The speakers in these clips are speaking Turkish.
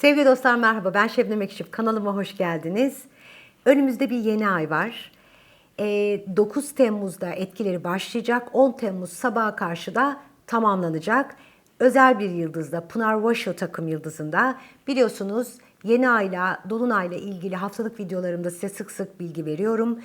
Sevgili dostlar merhaba ben Şebnem Ekşif kanalıma hoş geldiniz. Önümüzde bir yeni ay var. Ee, 9 Temmuz'da etkileri başlayacak. 10 Temmuz sabaha karşı da tamamlanacak. Özel bir yıldızda Pınar Vaşo takım yıldızında biliyorsunuz yeni ayla dolunayla ilgili haftalık videolarımda size sık sık bilgi veriyorum.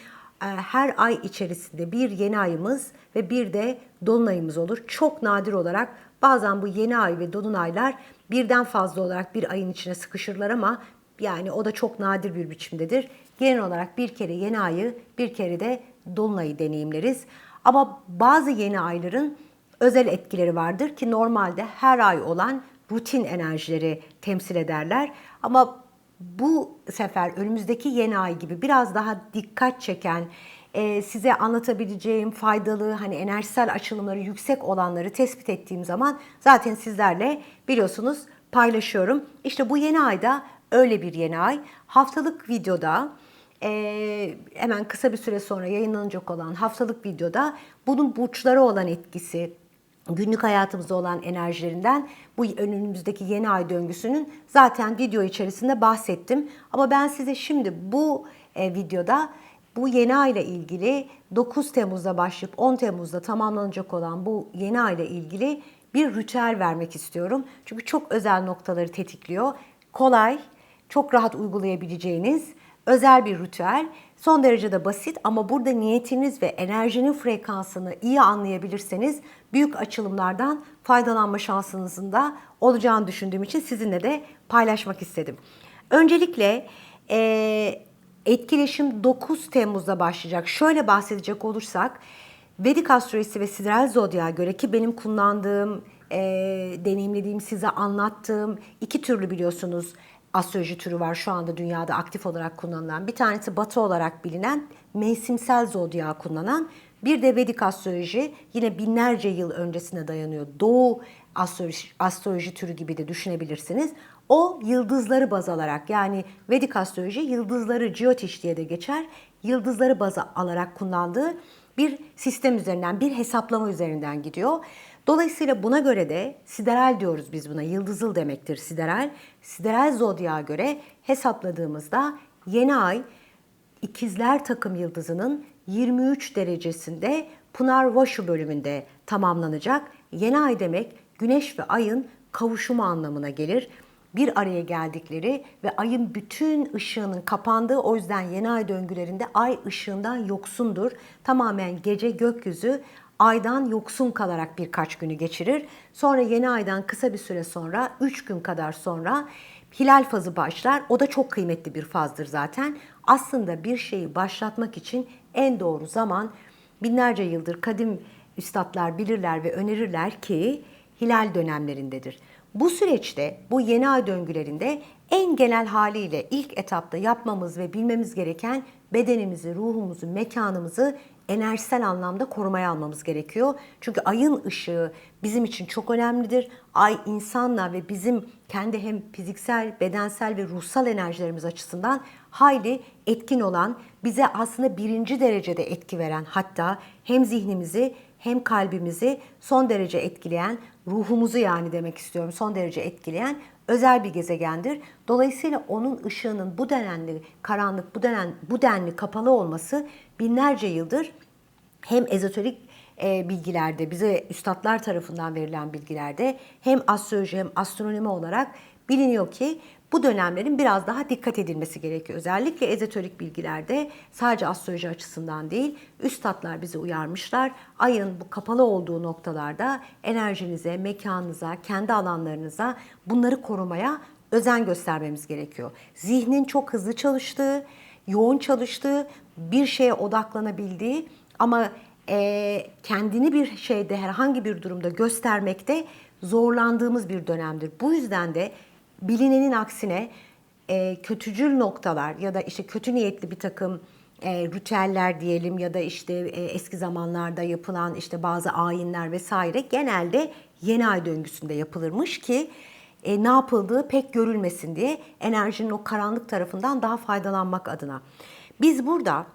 Ee, Her ay içerisinde bir yeni ayımız ve bir de dolunayımız olur. Çok nadir olarak bazen bu yeni ay ve dolunaylar birden fazla olarak bir ayın içine sıkışırlar ama yani o da çok nadir bir biçimdedir. Genel olarak bir kere yeni ayı, bir kere de dolunayı deneyimleriz. Ama bazı yeni ayların özel etkileri vardır ki normalde her ay olan rutin enerjileri temsil ederler. Ama bu sefer önümüzdeki yeni ay gibi biraz daha dikkat çeken, e, size anlatabileceğim faydalı hani enerjisel açılımları yüksek olanları tespit ettiğim zaman zaten sizlerle biliyorsunuz paylaşıyorum. İşte bu yeni ayda öyle bir yeni ay. Haftalık videoda e, hemen kısa bir süre sonra yayınlanacak olan haftalık videoda bunun burçlara olan etkisi, günlük hayatımızda olan enerjilerinden bu önümüzdeki yeni ay döngüsünün zaten video içerisinde bahsettim. Ama ben size şimdi bu e, videoda bu yeni ay ile ilgili 9 Temmuz'da başlayıp 10 Temmuz'da tamamlanacak olan bu yeni ay ile ilgili bir ritüel vermek istiyorum. Çünkü çok özel noktaları tetikliyor. Kolay, çok rahat uygulayabileceğiniz özel bir ritüel. Son derece de basit ama burada niyetiniz ve enerjinin frekansını iyi anlayabilirseniz büyük açılımlardan faydalanma şansınızın da olacağını düşündüğüm için sizinle de paylaşmak istedim. Öncelikle eee etkileşim 9 Temmuz'da başlayacak. Şöyle bahsedecek olursak Vedik astrolojisi ve sideral zodya göre ki benim kullandığım, e, deneyimlediğim, size anlattığım iki türlü biliyorsunuz astroloji türü var şu anda dünyada aktif olarak kullanılan. Bir tanesi batı olarak bilinen mevsimsel zodya kullanan. Bir de Vedik astroloji yine binlerce yıl öncesine dayanıyor. Doğu astroloji, astroloji türü gibi de düşünebilirsiniz. O yıldızları baz alarak yani Vedik astroloji yıldızları Jyotish diye de geçer. Yıldızları baz alarak kullandığı bir sistem üzerinden, bir hesaplama üzerinden gidiyor. Dolayısıyla buna göre de sideral diyoruz biz buna. Yıldızıl demektir sideral. Sideral zodyağa göre hesapladığımızda yeni ay İkizler takım yıldızının 23 derecesinde Pınar Vaşu bölümünde tamamlanacak. Yeni ay demek güneş ve ayın kavuşumu anlamına gelir. Bir araya geldikleri ve ayın bütün ışığının kapandığı o yüzden yeni ay döngülerinde ay ışığından yoksundur. Tamamen gece gökyüzü aydan yoksun kalarak birkaç günü geçirir. Sonra yeni aydan kısa bir süre sonra 3 gün kadar sonra hilal fazı başlar. O da çok kıymetli bir fazdır zaten. Aslında bir şeyi başlatmak için en doğru zaman binlerce yıldır kadim üstadlar bilirler ve önerirler ki hilal dönemlerindedir. Bu süreçte, bu yeni ay döngülerinde en genel haliyle ilk etapta yapmamız ve bilmemiz gereken bedenimizi, ruhumuzu, mekanımızı enerjisel anlamda korumaya almamız gerekiyor. Çünkü ayın ışığı bizim için çok önemlidir. Ay insanla ve bizim kendi hem fiziksel, bedensel ve ruhsal enerjilerimiz açısından hayli etkin olan, bize aslında birinci derecede etki veren hatta hem zihnimizi hem kalbimizi son derece etkileyen, ruhumuzu yani demek istiyorum son derece etkileyen özel bir gezegendir. Dolayısıyla onun ışığının bu denli karanlık, bu denen bu denli kapalı olması binlerce yıldır hem ezoterik e, bilgilerde, bize üstadlar tarafından verilen bilgilerde hem astroloji hem astronomi olarak biliniyor ki bu dönemlerin biraz daha dikkat edilmesi gerekiyor. Özellikle ezoterik bilgilerde sadece astroloji açısından değil, üstadlar bizi uyarmışlar. Ayın bu kapalı olduğu noktalarda enerjinize, mekanınıza, kendi alanlarınıza bunları korumaya özen göstermemiz gerekiyor. Zihnin çok hızlı çalıştığı, yoğun çalıştığı, bir şeye odaklanabildiği ama e, kendini bir şeyde herhangi bir durumda göstermekte zorlandığımız bir dönemdir. Bu yüzden de bilinenin aksine e, kötücül noktalar ya da işte kötü niyetli bir takım e, ritüeller diyelim ya da işte e, eski zamanlarda yapılan işte bazı ayinler vesaire genelde yeni ay döngüsünde yapılırmış ki e, ne yapıldığı pek görülmesin diye enerjinin o karanlık tarafından daha faydalanmak adına. Biz burada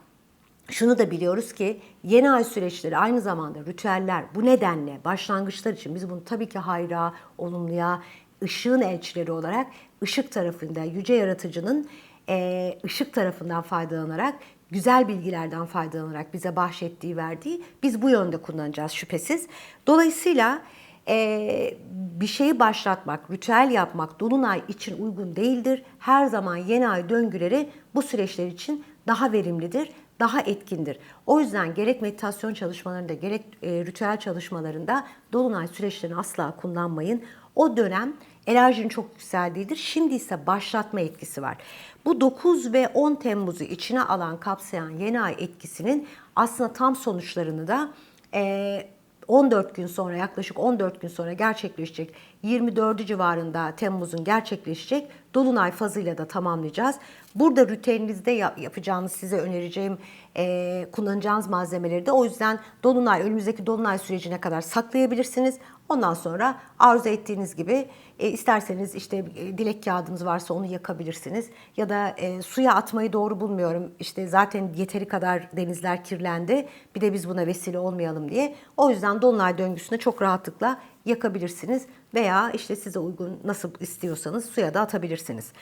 şunu da biliyoruz ki yeni ay süreçleri aynı zamanda ritüeller bu nedenle başlangıçlar için biz bunu tabii ki hayra, olumluya ışığın elçileri olarak ışık tarafında yüce yaratıcının e, ışık tarafından faydalanarak güzel bilgilerden faydalanarak bize bahşettiği verdiği biz bu yönde kullanacağız şüphesiz. Dolayısıyla e, bir şeyi başlatmak, ritüel yapmak dolunay için uygun değildir. Her zaman yeni ay döngüleri bu süreçler için daha verimlidir, daha etkindir. O yüzden gerek meditasyon çalışmalarında gerek e, ritüel çalışmalarında dolunay süreçlerini asla kullanmayın. O dönem enerjinin çok yükseldiğidir. Şimdi ise başlatma etkisi var. Bu 9 ve 10 Temmuz'u içine alan, kapsayan yeni ay etkisinin aslında tam sonuçlarını da e, 14 gün sonra yaklaşık 14 gün sonra gerçekleşecek 24 civarında Temmuz'un gerçekleşecek Dolunay fazıyla da tamamlayacağız. Burada ritüelinizde yapacağınız size önereceğim e, kullanacağınız malzemeleri de o yüzden Dolunay önümüzdeki Dolunay sürecine kadar saklayabilirsiniz. Ondan sonra arzu ettiğiniz gibi e, isterseniz işte e, dilek kağıdınız varsa onu yakabilirsiniz. Ya da e, suya atmayı doğru bulmuyorum. İşte zaten yeteri kadar denizler kirlendi. Bir de biz buna vesile olmayalım diye. O yüzden dolunay döngüsünde çok rahatlıkla yakabilirsiniz. Veya işte size uygun nasıl istiyorsanız suya da atabilirsiniz.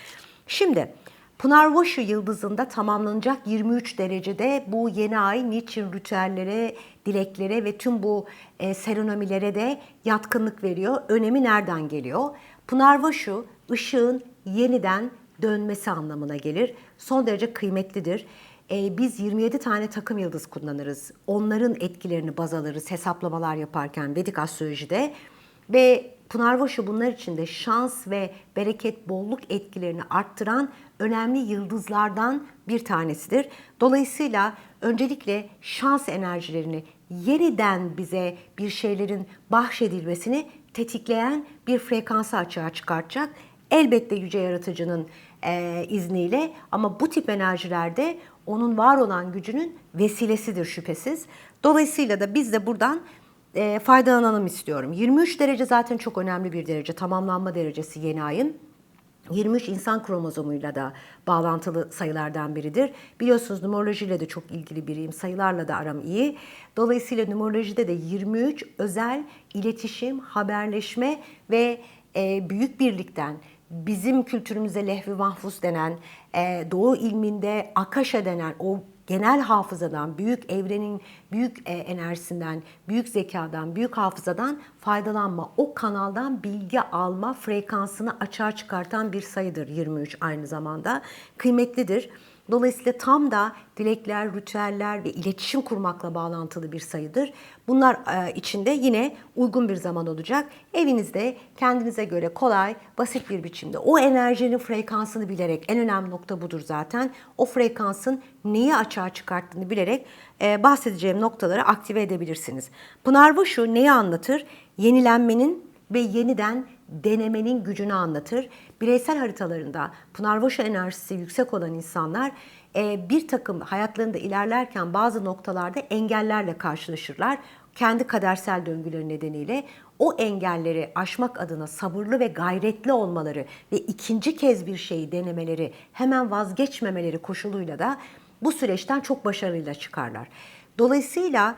Şimdi Pınarvaşı yıldızında tamamlanacak 23 derecede bu yeni ay niçin ritüellere, dileklere ve tüm bu e, serenomilere de yatkınlık veriyor. Önemi nereden geliyor? Pınarvaşı ışığın yeniden dönmesi anlamına gelir. Son derece kıymetlidir. E, biz 27 tane takım yıldız kullanırız. Onların etkilerini baz alırız hesaplamalar yaparken Vedik astrolojide. Ve Pınarbaşı bunlar için de şans ve bereket, bolluk etkilerini arttıran önemli yıldızlardan bir tanesidir. Dolayısıyla öncelikle şans enerjilerini yeniden bize bir şeylerin bahşedilmesini tetikleyen bir frekansı açığa çıkartacak. Elbette yüce yaratıcının e, izniyle ama bu tip enerjilerde onun var olan gücünün vesilesidir şüphesiz. Dolayısıyla da biz de buradan e, faydalanalım istiyorum. 23 derece zaten çok önemli bir derece. Tamamlanma derecesi yeni ayın. 23 insan kromozomuyla da bağlantılı sayılardan biridir. Biliyorsunuz numerolojiyle de çok ilgili biriyim. Sayılarla da aram iyi. Dolayısıyla numerolojide de 23 özel iletişim, haberleşme ve e, büyük birlikten bizim kültürümüze lehvi mahfuz denen, e, Doğu ilminde akaşa denen o genel hafızadan, büyük evrenin büyük e, enerjisinden, büyük zekadan, büyük hafızadan faydalanma, o kanaldan bilgi alma frekansını açığa çıkartan bir sayıdır 23 aynı zamanda. Kıymetlidir. Dolayısıyla tam da dilekler, ritüeller ve iletişim kurmakla bağlantılı bir sayıdır. Bunlar e, içinde yine uygun bir zaman olacak. Evinizde kendinize göre kolay, basit bir biçimde o enerjinin frekansını bilerek en önemli nokta budur zaten. O frekansın neyi açığa çıkarttığını bilerek e, bahsedeceğim noktaları aktive edebilirsiniz. Pınar şu neyi anlatır? Yenilenmenin ve yeniden denemenin gücünü anlatır. Bireysel haritalarında Pınarvaşı enerjisi yüksek olan insanlar e, bir takım hayatlarında ilerlerken bazı noktalarda engellerle karşılaşırlar. Kendi kadersel döngüleri nedeniyle o engelleri aşmak adına sabırlı ve gayretli olmaları ve ikinci kez bir şeyi denemeleri, hemen vazgeçmemeleri koşuluyla da bu süreçten çok başarıyla çıkarlar. Dolayısıyla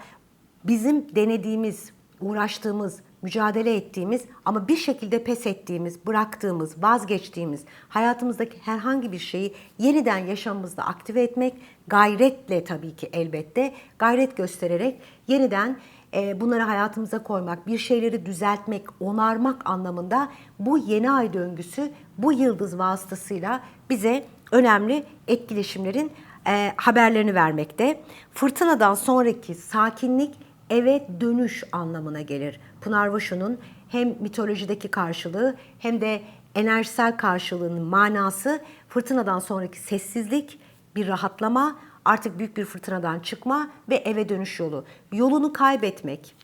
bizim denediğimiz, uğraştığımız, mücadele ettiğimiz ama bir şekilde pes ettiğimiz, bıraktığımız, vazgeçtiğimiz hayatımızdaki herhangi bir şeyi yeniden yaşamımızda aktive etmek gayretle tabii ki elbette gayret göstererek yeniden e, bunları hayatımıza koymak, bir şeyleri düzeltmek, onarmak anlamında bu yeni ay döngüsü bu yıldız vasıtasıyla bize önemli etkileşimlerin e, haberlerini vermekte. Fırtınadan sonraki sakinlik eve dönüş anlamına gelir. Pınarvaşu'nun hem mitolojideki karşılığı hem de enerjisel karşılığının manası fırtınadan sonraki sessizlik, bir rahatlama, artık büyük bir fırtınadan çıkma ve eve dönüş yolu. Yolunu kaybetmek,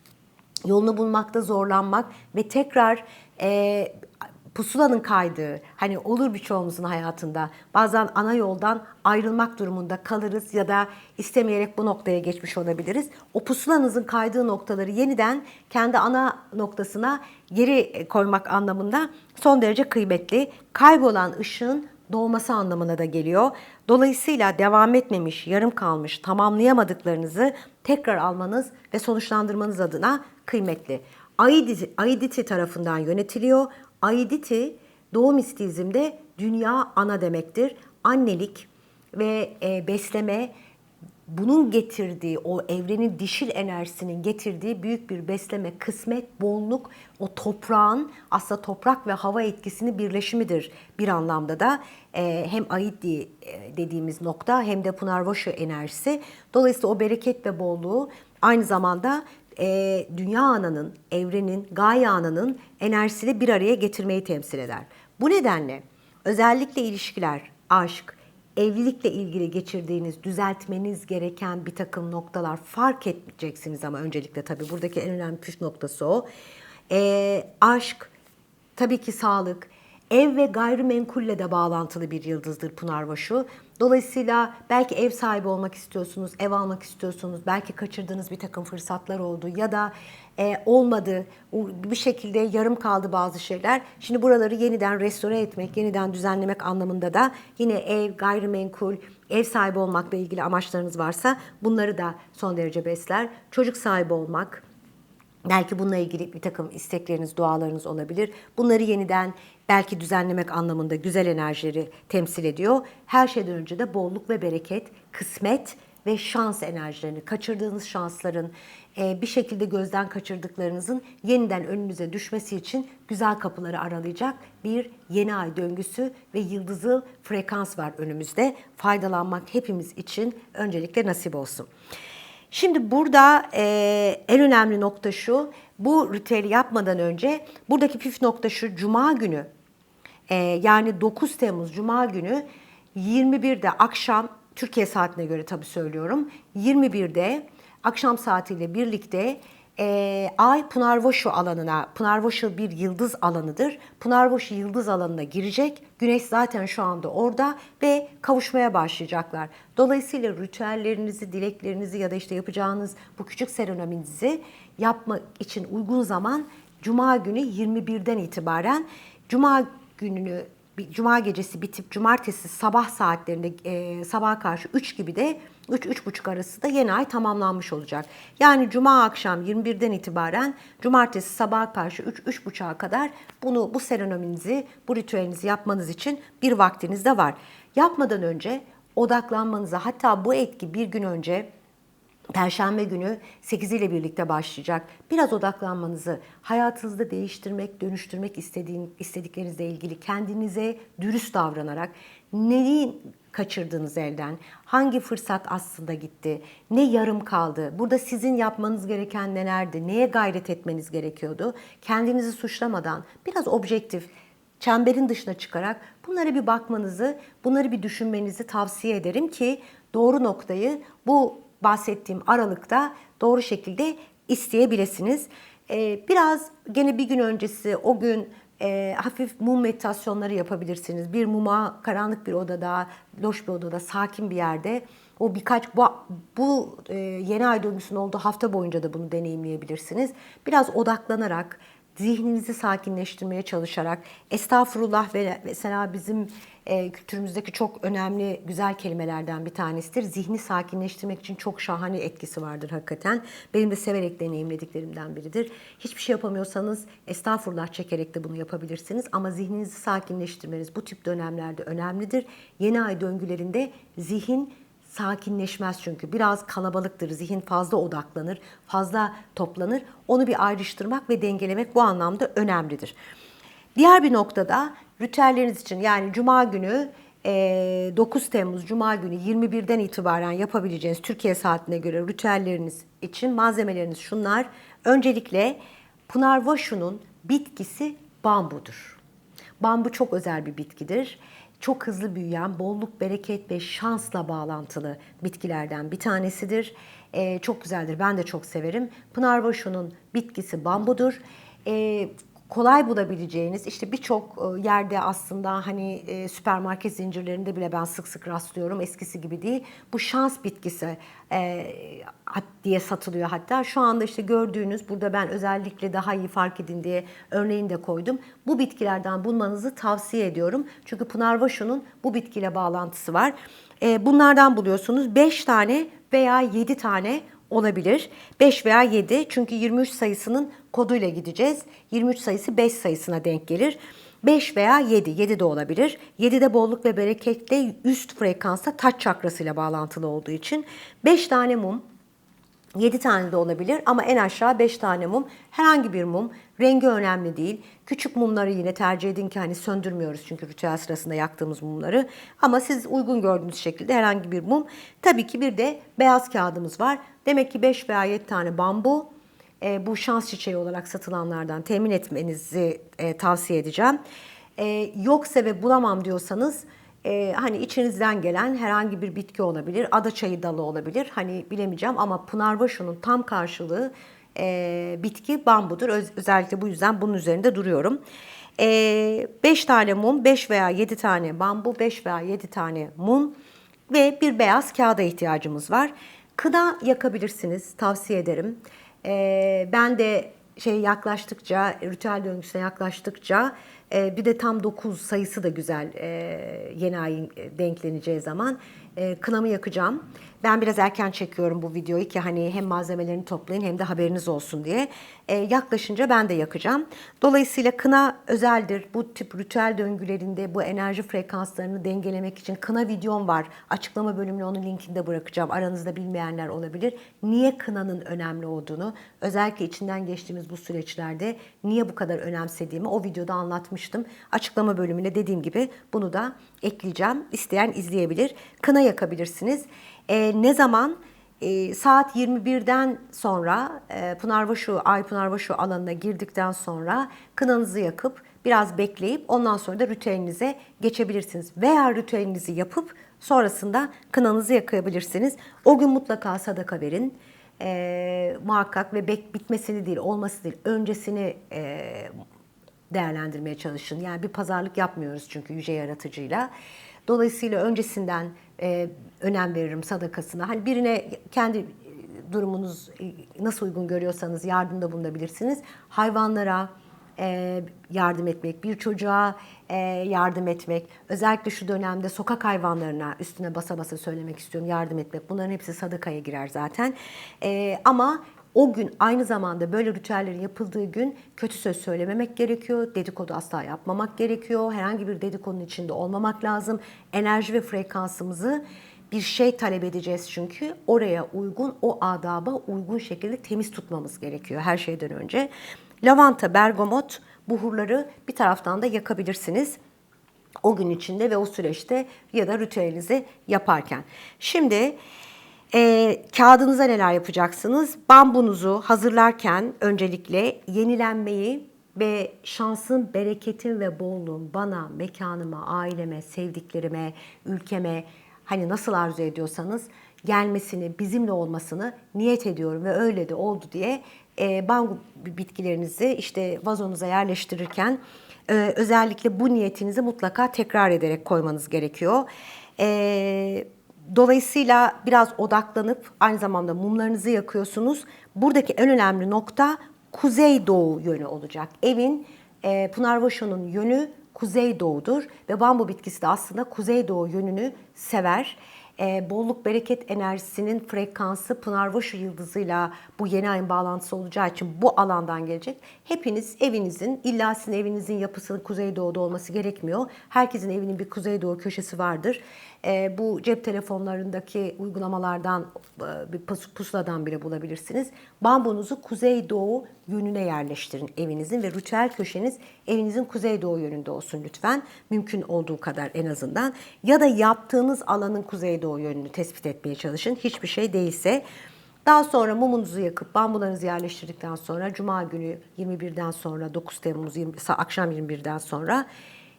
yolunu bulmakta zorlanmak ve tekrar e, pusulanın kaydığı, hani olur birçoğumuzun hayatında bazen ana yoldan ayrılmak durumunda kalırız ya da istemeyerek bu noktaya geçmiş olabiliriz. O pusulanızın kaydığı noktaları yeniden kendi ana noktasına geri koymak anlamında son derece kıymetli. Kaybolan ışığın doğması anlamına da geliyor. Dolayısıyla devam etmemiş, yarım kalmış, tamamlayamadıklarınızı tekrar almanız ve sonuçlandırmanız adına kıymetli. Aiditi, Aiditi tarafından yönetiliyor. Aiditi Doğu mistizmde dünya ana demektir. Annelik ve e, besleme bunun getirdiği o evrenin dişil enerjisinin getirdiği büyük bir besleme, kısmet, bolluk, o toprağın aslında toprak ve hava etkisini birleşimidir bir anlamda da Ee, hem Aidi e, dediğimiz nokta hem de Pınarvaşı enerjisi. Dolayısıyla o bereket ve bolluğu aynı zamanda e, dünya ananın, evrenin, Gaia ananın enerjisiyle bir araya getirmeyi temsil eder. Bu nedenle özellikle ilişkiler, aşk, evlilikle ilgili geçirdiğiniz, düzeltmeniz gereken bir takım noktalar fark edeceksiniz ama öncelikle tabii buradaki en önemli püf noktası o. Ee, aşk, tabii ki sağlık, ev ve gayrimenkulle de bağlantılı bir yıldızdır Pınarbaşı. Dolayısıyla belki ev sahibi olmak istiyorsunuz, ev almak istiyorsunuz, belki kaçırdığınız bir takım fırsatlar oldu ya da e, olmadı, bir şekilde yarım kaldı bazı şeyler. Şimdi buraları yeniden restore etmek, yeniden düzenlemek anlamında da yine ev, gayrimenkul, ev sahibi olmakla ilgili amaçlarınız varsa bunları da son derece besler. Çocuk sahibi olmak, Belki bununla ilgili bir takım istekleriniz, dualarınız olabilir. Bunları yeniden belki düzenlemek anlamında güzel enerjileri temsil ediyor. Her şeyden önce de bolluk ve bereket, kısmet ve şans enerjilerini, kaçırdığınız şansların, e, bir şekilde gözden kaçırdıklarınızın yeniden önünüze düşmesi için güzel kapıları aralayacak bir yeni ay döngüsü ve yıldızıl frekans var önümüzde. Faydalanmak hepimiz için öncelikle nasip olsun. Şimdi burada e, en önemli nokta şu, bu ritüeli yapmadan önce buradaki püf nokta şu, Cuma günü e, yani 9 Temmuz Cuma günü 21'de akşam, Türkiye saatine göre tabii söylüyorum, 21'de akşam saatiyle birlikte e, Ay Pınarvaşı alanına, Pınarvaşı bir yıldız alanıdır. Pınarvaşı yıldız alanına girecek. Güneş zaten şu anda orada ve kavuşmaya başlayacaklar. Dolayısıyla ritüellerinizi, dileklerinizi ya da işte yapacağınız bu küçük seremoninizi yapmak için uygun zaman Cuma günü 21'den itibaren Cuma gününü Cuma gecesi bitip cumartesi sabah saatlerinde e, sabah karşı 3 gibi de 3-3.30 arası da yeni ay tamamlanmış olacak. Yani cuma akşam 21'den itibaren cumartesi sabah karşı 3-3.30'a kadar bunu bu serenominizi, bu ritüelinizi yapmanız için bir vaktiniz de var. Yapmadan önce odaklanmanıza hatta bu etki bir gün önce Perşembe günü 8 ile birlikte başlayacak. Biraz odaklanmanızı, hayatınızda değiştirmek, dönüştürmek istediğin, istediklerinizle ilgili kendinize dürüst davranarak neyi kaçırdığınız elden, hangi fırsat aslında gitti, ne yarım kaldı, burada sizin yapmanız gereken nelerdi, neye gayret etmeniz gerekiyordu, kendinizi suçlamadan biraz objektif, çemberin dışına çıkarak bunlara bir bakmanızı, bunları bir düşünmenizi tavsiye ederim ki doğru noktayı bu bahsettiğim aralıkta doğru şekilde isteyebilirsiniz. Ee, biraz gene bir gün öncesi o gün e, hafif mum meditasyonları yapabilirsiniz. Bir muma karanlık bir odada, loş bir odada, sakin bir yerde o birkaç bu, bu e, yeni ay döngüsünün olduğu hafta boyunca da bunu deneyimleyebilirsiniz. Biraz odaklanarak, zihninizi sakinleştirmeye çalışarak estağfurullah ve mesela bizim e, kültürümüzdeki çok önemli güzel kelimelerden bir tanesidir. Zihni sakinleştirmek için çok şahane etkisi vardır hakikaten. Benim de severek deneyimlediklerimden biridir. Hiçbir şey yapamıyorsanız estağfurullah çekerek de bunu yapabilirsiniz ama zihninizi sakinleştirmeniz bu tip dönemlerde önemlidir. Yeni ay döngülerinde zihin sakinleşmez çünkü. Biraz kalabalıktır, zihin fazla odaklanır, fazla toplanır. Onu bir ayrıştırmak ve dengelemek bu anlamda önemlidir. Diğer bir noktada ritüelleriniz için yani cuma günü 9 Temmuz Cuma günü 21'den itibaren yapabileceğiniz Türkiye saatine göre ritüelleriniz için malzemeleriniz şunlar. Öncelikle Pınarvaşu'nun bitkisi bambudur. Bambu çok özel bir bitkidir çok hızlı büyüyen, bolluk, bereket ve şansla bağlantılı bitkilerden bir tanesidir. Ee, çok güzeldir, ben de çok severim. Pınarbaşı'nın bitkisi bambudur. Ee, kolay bulabileceğiniz işte birçok e, yerde aslında hani e, süpermarket zincirlerinde bile ben sık sık rastlıyorum eskisi gibi değil. Bu şans bitkisi e, diye satılıyor hatta. Şu anda işte gördüğünüz burada ben özellikle daha iyi fark edin diye örneğini de koydum. Bu bitkilerden bulmanızı tavsiye ediyorum. Çünkü Pınarvaşu'nun bu bitkiyle bağlantısı var. Bunlardan buluyorsunuz 5 tane veya 7 tane olabilir. 5 veya 7 çünkü 23 sayısının koduyla gideceğiz. 23 sayısı 5 sayısına denk gelir. 5 veya 7, 7 de olabilir. 7 de bolluk ve bereketle üst frekansta taç çakrasıyla bağlantılı olduğu için 5 tane mum 7 tane de olabilir ama en aşağı 5 tane mum. Herhangi bir mum. Rengi önemli değil. Küçük mumları yine tercih edin ki hani söndürmüyoruz çünkü ritüel sırasında yaktığımız mumları. Ama siz uygun gördüğünüz şekilde herhangi bir mum. Tabii ki bir de beyaz kağıdımız var. Demek ki 5 veya 7 tane bambu. E, bu şans çiçeği olarak satılanlardan temin etmenizi e, tavsiye edeceğim. E, yoksa ve bulamam diyorsanız e, hani içinizden gelen herhangi bir bitki olabilir, ada çayı dalı olabilir. Hani bilemeyeceğim ama Pınarbaşı'nın tam karşılığı e, bitki bambudur. Öz- özellikle bu yüzden bunun üzerinde duruyorum. 5 tane mum, 5 veya 7 tane bambu, 5 veya 7 tane mum ve bir beyaz kağıda ihtiyacımız var. Kına yakabilirsiniz, tavsiye ederim. E, ben de şey yaklaştıkça, ritüel döngüsüne yaklaştıkça e, bir de tam 9 sayısı da güzel e, yeni ayın e, denkleneceği zaman e, kınamı yakacağım. Ben biraz erken çekiyorum bu videoyu ki hani hem malzemelerini toplayın hem de haberiniz olsun diye. E, yaklaşınca ben de yakacağım. Dolayısıyla kına özeldir. Bu tip ritüel döngülerinde bu enerji frekanslarını dengelemek için kına videom var. Açıklama bölümüne onun linkini de bırakacağım. Aranızda bilmeyenler olabilir. Niye kınanın önemli olduğunu, özellikle içinden geçtiğimiz bu süreçlerde niye bu kadar önemsediğimi o videoda anlatmıştım. Açıklama bölümüne dediğim gibi bunu da ekleyeceğim. İsteyen izleyebilir. Kına yakabilirsiniz. E, ne zaman? E, saat 21'den sonra e, Pınarbaşı, Ay Pınarbaşı alanına girdikten sonra kınanızı yakıp biraz bekleyip ondan sonra da ritüelinize geçebilirsiniz. Veya ritüelinizi yapıp sonrasında kınanızı yakabilirsiniz. O gün mutlaka sadaka verin. E, muhakkak ve bek bitmesini değil, olması değil, öncesini e, değerlendirmeye çalışın. Yani bir pazarlık yapmıyoruz çünkü yüce yaratıcıyla. Dolayısıyla öncesinden e, önem veririm sadakasına. Hani birine kendi durumunuz e, nasıl uygun görüyorsanız yardımda bulunabilirsiniz. Hayvanlara e, yardım etmek, bir çocuğa e, yardım etmek, özellikle şu dönemde sokak hayvanlarına üstüne basa basa söylemek istiyorum yardım etmek. Bunların hepsi sadakaya girer zaten. E, ama o gün aynı zamanda böyle ritüellerin yapıldığı gün kötü söz söylememek gerekiyor. Dedikodu asla yapmamak gerekiyor. Herhangi bir dedikodunun içinde olmamak lazım. Enerji ve frekansımızı bir şey talep edeceğiz çünkü oraya uygun, o adaba uygun şekilde temiz tutmamız gerekiyor her şeyden önce. Lavanta, bergamot buhurları bir taraftan da yakabilirsiniz o gün içinde ve o süreçte ya da ritüelinizi yaparken. Şimdi e, kağıdınıza neler yapacaksınız? Bambunuzu hazırlarken öncelikle yenilenmeyi ve şansın, bereketin ve bolluğun bana, mekanıma, aileme, sevdiklerime, ülkeme hani nasıl arzu ediyorsanız gelmesini, bizimle olmasını niyet ediyorum ve öyle de oldu diye e, bambu bitkilerinizi işte vazonuza yerleştirirken e, özellikle bu niyetinizi mutlaka tekrar ederek koymanız gerekiyor. E, dolayısıyla biraz odaklanıp aynı zamanda mumlarınızı yakıyorsunuz. Buradaki en önemli nokta kuzey-doğu yönü olacak. Evin e, Pınarvaşo'nun yönü kuzey-doğudur ve bambu bitkisi de aslında kuzey-doğu yönünü sever e, bolluk bereket enerjisinin frekansı Pınarbaşı yıldızıyla bu yeni ayın bağlantısı olacağı için bu alandan gelecek. Hepiniz evinizin, illa sizin evinizin yapısının kuzeydoğuda olması gerekmiyor. Herkesin evinin bir kuzeydoğu köşesi vardır. E, bu cep telefonlarındaki uygulamalardan, e, pusuladan bile bulabilirsiniz. Bambunuzu kuzeydoğu yönüne yerleştirin evinizin ve ritüel köşeniz evinizin kuzeydoğu yönünde olsun lütfen. Mümkün olduğu kadar en azından. Ya da yaptığınız alanın kuzeydoğu yönünü tespit etmeye çalışın. Hiçbir şey değilse. Daha sonra mumunuzu yakıp bambularınızı yerleştirdikten sonra Cuma günü 21'den sonra 9 Temmuz 20, akşam 21'den sonra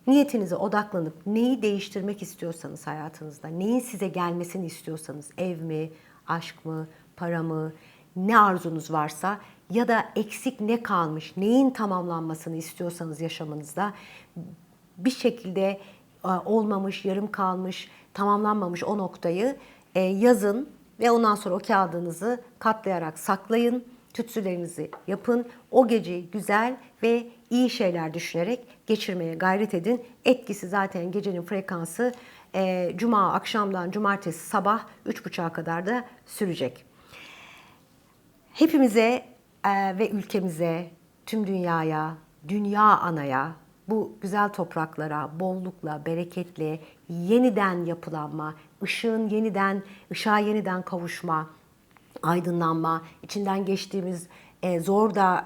niyetinize odaklanıp neyi değiştirmek istiyorsanız hayatınızda, neyin size gelmesini istiyorsanız ev mi, aşk mı, para mı, ne arzunuz varsa ya da eksik ne kalmış, neyin tamamlanmasını istiyorsanız yaşamınızda bir şekilde e, olmamış, yarım kalmış, tamamlanmamış o noktayı e, yazın ve ondan sonra o kağıdınızı katlayarak saklayın. Tütsülerinizi yapın. O geceyi güzel ve iyi şeyler düşünerek geçirmeye gayret edin. Etkisi zaten gecenin frekansı e, cuma akşamdan cumartesi sabah 3.30'a kadar da sürecek. Hepimize e, ve ülkemize, tüm dünyaya, dünya anaya, bu güzel topraklara bollukla, bereketle, yeniden yapılanma, ışığın yeniden, ışığa yeniden kavuşma, aydınlanma, içinden geçtiğimiz e, zor da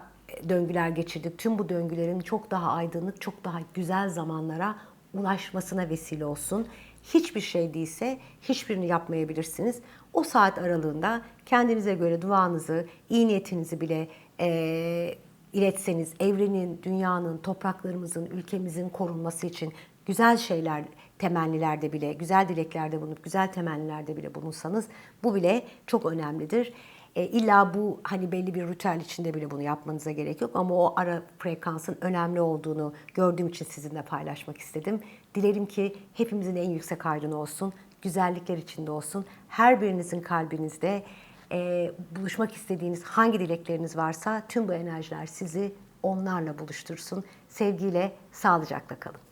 döngüler geçirdik. Tüm bu döngülerin çok daha aydınlık, çok daha güzel zamanlara ulaşmasına vesile olsun. Hiçbir şey değilse hiçbirini yapmayabilirsiniz. O saat aralığında kendinize göre duanızı, iyi niyetinizi bile e, iletseniz, evrenin, dünyanın, topraklarımızın, ülkemizin korunması için güzel şeyler, temennilerde bile, güzel dileklerde bulunup, güzel temennilerde bile bulunsanız bu bile çok önemlidir. E, illa bu hani belli bir ritüel içinde bile bunu yapmanıza gerek yok ama o ara frekansın önemli olduğunu gördüğüm için sizinle paylaşmak istedim. Dilerim ki hepimizin en yüksek aydın olsun, güzellikler içinde olsun. Her birinizin kalbinizde e, buluşmak istediğiniz hangi dilekleriniz varsa tüm bu enerjiler sizi onlarla buluştursun. Sevgiyle, sağlıcakla kalın.